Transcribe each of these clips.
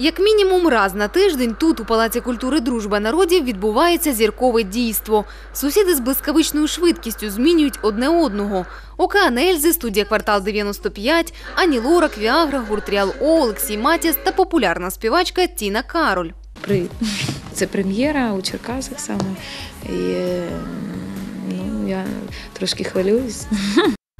Як мінімум раз на тиждень тут, у Палаці культури Дружба народів, відбувається зіркове дійство. Сусіди з блискавичною швидкістю змінюють одне одного. Океан Ельзи, студія «Квартал 95», Ані Лорак, Віагра, гурт Ріал О, Олексій Матіс та популярна співачка Тіна Кароль. Привіт. Це прем'єра у Черкасах саме. І е, ну, я трошки хвилююсь.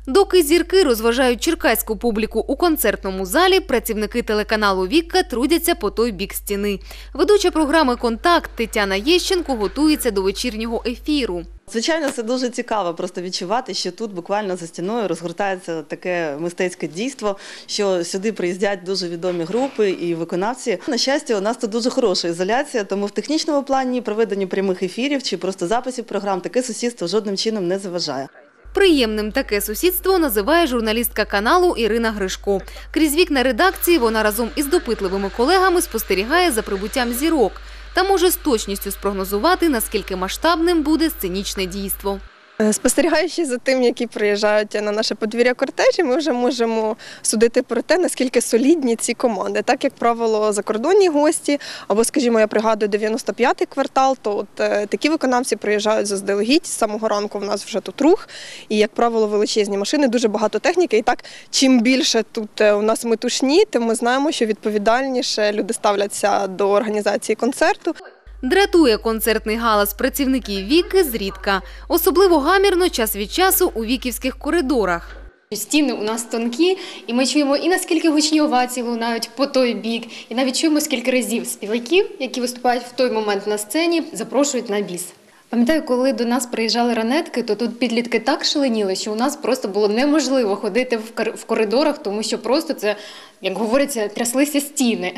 Доки зірки розважають черкаську публіку у концертному залі, працівники телеканалу Вікка трудяться по той бік стіни. Ведуча програми Контакт Тетяна Єщенко готується до вечірнього ефіру. Звичайно, це дуже цікаво просто відчувати, що тут буквально за стіною розгортається таке мистецьке дійство, що сюди приїздять дуже відомі групи і виконавці. На щастя, у нас тут дуже хороша ізоляція, тому в технічному плані проведенню прямих ефірів чи просто записів програм таке сусідство жодним чином не заважає. Приємним таке сусідство називає журналістка каналу Ірина Гришко. Крізь вікна редакції вона разом із допитливими колегами спостерігає за прибуттям зірок та може з точністю спрогнозувати, наскільки масштабним буде сценічне дійство. Е, Спостерігаючи за тим, які приїжджають на наше подвір'я кортежі, ми вже можемо судити про те, наскільки солідні ці команди. Так як правило, закордонні гості, або, скажімо, я пригадую 95-й квартал, то от е, такі виконавці приїжджають заздалегідь. З самого ранку в нас вже тут рух, і, як правило, величезні машини, дуже багато техніки. І так, чим більше тут е, у нас метушні, тим ми знаємо, що відповідальніше люди ставляться до організації концерту. Дратує концертний галас працівників Віки зрідка. Особливо гамірно час від часу у віківських коридорах. Стіни у нас тонкі, і ми чуємо і наскільки гучні овації лунають по той бік, і навіть чуємо скільки разів співаків, які виступають в той момент на сцені, запрошують на біс. Пам'ятаю, коли до нас приїжджали ранетки, то тут підлітки так шаленіли, що у нас просто було неможливо ходити в кор- в коридорах, тому що просто це, як говориться, тряслися стіни.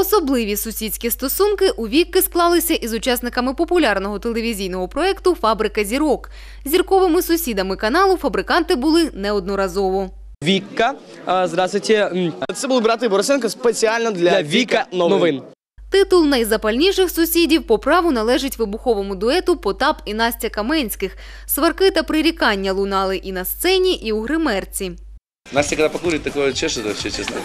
Особливі сусідські стосунки у Вікки склалися із учасниками популярного телевізійного проєкту Фабрика зірок. Зірковими сусідами каналу фабриканти були неодноразово. Вікка, здравствуйте. Це були брати Борисенко спеціально для, Віка новин. Титул найзапальніших сусідів по праву належить вибуховому дуету Потап і Настя Каменських. Сварки та прирікання лунали і на сцені, і у гримерці. Настя, когда покурит, такое чешет вообще, честно.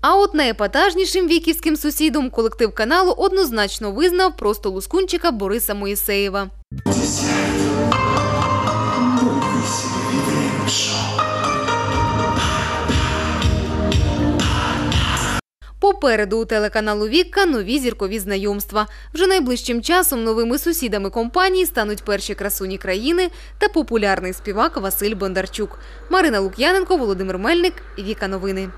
А от найепатажнішим віківським сусідом колектив каналу однозначно визнав просто лускунчика Бориса Моїсеєва. Попереду у телеканалу Вікка нові зіркові знайомства. Вже найближчим часом новими сусідами компанії стануть перші красуні країни та популярний співак Василь Бондарчук. Марина Лук'яненко, Володимир Мельник, Віка Новини.